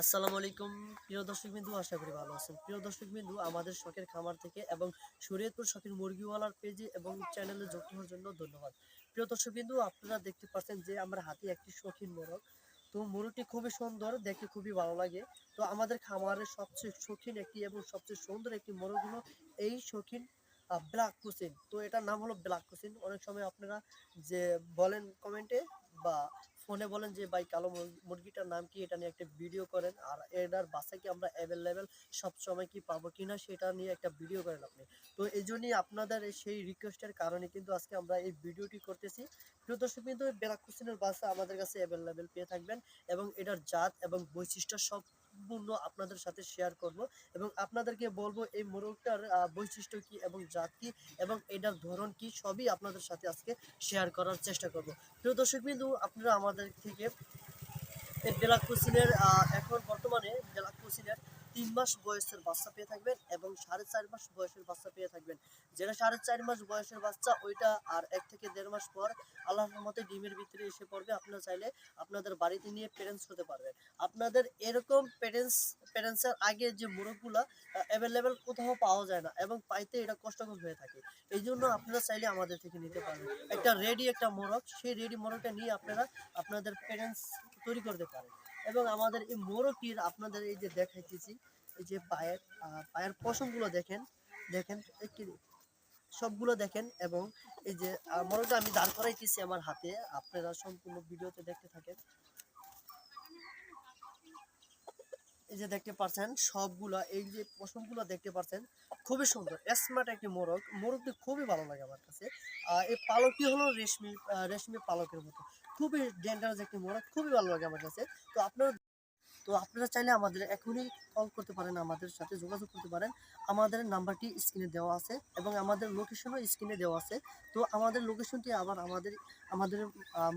আসসালামু আলাইকুম। প্রিয় দর্শক বিন্দু, আশা করি ভালো আছেন। প্রিয় দর্শক বিন্দু, আমাদের শখের খামার থেকে এবং শরীয়তপুর শখের মুরগিওয়ালার পেজে এবং চ্যানেলে যুক্ত হওয়ার জন্য ধন্যবাদ। প্রিয় দর্শক বিন্দু, আপনারা দেখতে পাচ্ছেন যে আমরা হাতে একটি শৌখিন মোরগ। তো মোরগটি খুবই সুন্দর, দেখতে খুবই ভালো লাগে। তো আমাদের খামারের সবচেয়ে শৌখিন একটি এবং সবচেয়ে সুন্দর একটি মোরগ হলো এই শৌখিন ব্ল্যাক কুসিন। তো এটার নাম হলো ব্ল্যাক কুসিন। অনেক সময় আপনারা যে বলেন কমেন্টে বা ফোনে বলেন যে, ভাই, কালো মুরগিটার নাম কি? এটা নিয়ে একটা ভিডিও করেন। আর এটার বাসা কি আমরা অ্যাভেলেবেল সবসময় কি পাবো কি না সেটা নিয়ে একটা ভিডিও করেন আপনি। তো এই জন্যই আপনাদের সেই রিকোয়েস্টের কারণে কিন্তু আজকে আমরা এই ভিডিওটি করতেছি। প্রিয় দর্শক কিন্তু ব্ল্যাক কুসিনের বাসা আমাদের কাছে অ্যাভেলেবেল পেয়ে থাকবেন এবং এটার জাত এবং বৈশিষ্ট্য সম্পূর্ণ আপনাদের সাথে শেয়ার করব এবং আপনাদেরকে বলব এই মোরগটার বৈশিষ্ট্য কি এবং জাত কি এবং এটার ধরন কি সবই আপনাদের সাথে আজকে শেয়ার করার চেষ্টা করব। প্রিয় দর্শক বিন্দু আপনারা আমাদের থেকে এই বেলাক কুসিনের এখন তিন মাস বয়সের বাচ্চা পেয়ে থাকবেন এবং সাড়ে চার মাস বয়সের বাচ্চা পেয়ে থাকবেন। যেটা সাড়ে চার মাস বয়সের বাচ্চা, ওইটা আর এক থেকে দেড় মাস পর আল্লাহর মতে ডিমের ভিতরে এসে পড়বে। আপনারা চাইলে আপনাদের বাড়িতে নিয়ে প্যারেন্টস হতে পারবেন। আপনাদের এরকম প্যারেন্টস প্যারেন্টসের আগে যে মোরগগুলা অ্যাভেলেবেল কোথাও পাওয়া যায় না এবং পাইতে এটা কষ্টকর হয়ে থাকে। এই জন্য আপনারা চাইলে আমাদের থেকে নিতে পারবেন। একটা রেডি একটা মোরগ, সেই রেডি মোরগটা নিয়ে আপনারা আপনাদের প্যারেন্টস তৈরি করতে পারেন। এবং আমাদের এই মোরকির আপনাদের এই যে দেখাইতেছি, এই যে পায়ের পায়ের পশমগুলো দেখেন দেখেন সবগুলো দেখেন এবং এই যে মোরকটা আমি দাঁড় করাইতেছি আমার হাতে, আপনারা সম্পূর্ণ ভিডিওতে দেখতে থাকেন। এই যে দেখতে পাচ্ছেন সবগুলা, এই যে পশমগুলো দেখতে পাচ্ছেন খুবই সুন্দর স্মার্ট একটি মোরগ। মোরগটি খুবই ভালো লাগে আমার কাছে। এই পালকটি হলো রেশমি রেশমি পালকের মতো। খুবই ডেঞ্জারাস একটি মোরগ, খুবই ভালো লাগে আমার কাছে। তো আপনারা তো আপনারা চাইলে আমাদের এখনই কল করতে পারেন, আমাদের সাথে যোগাযোগ করতে পারেন। আমাদের নাম্বারটি স্ক্রিনে দেওয়া আছে এবং আমাদের লোকেশনও স্ক্রিনে দেওয়া আছে। তো আমাদের লোকেশনটি আবার আমাদের আমাদের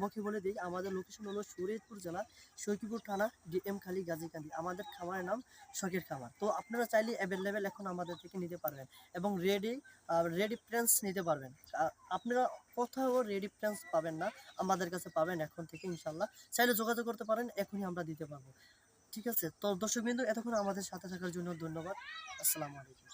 মুখে বলে দিই, আমাদের লোকেশন হলো শরীয়তপুর জেলা, সৈকিপুর থানা, ডিএম খালি, গাজীকান্দি। আমাদের খামারের নাম শখের খামার। তো আপনারা চাইলে অ্যাভেলেবেল এখন আমাদের থেকে নিতে পারবেন এবং রেডি রেডি প্রেন্স নিতে পারবেন। আপনারা কোথাও রেডি প্রেন্স পাবেন না, আমাদের কাছে পাবেন এখন থেকে ইনশাল্লাহ চাইলে যোগাযোগ করতে পারেন, এখনই আমরা দিতে পারব। ঠিক আছে? তো দর্শক বিন্দু এতক্ষণ আমাদের সাথে থাকার জন্য ধন্যবাদ। আসসালামু আলাইকুম।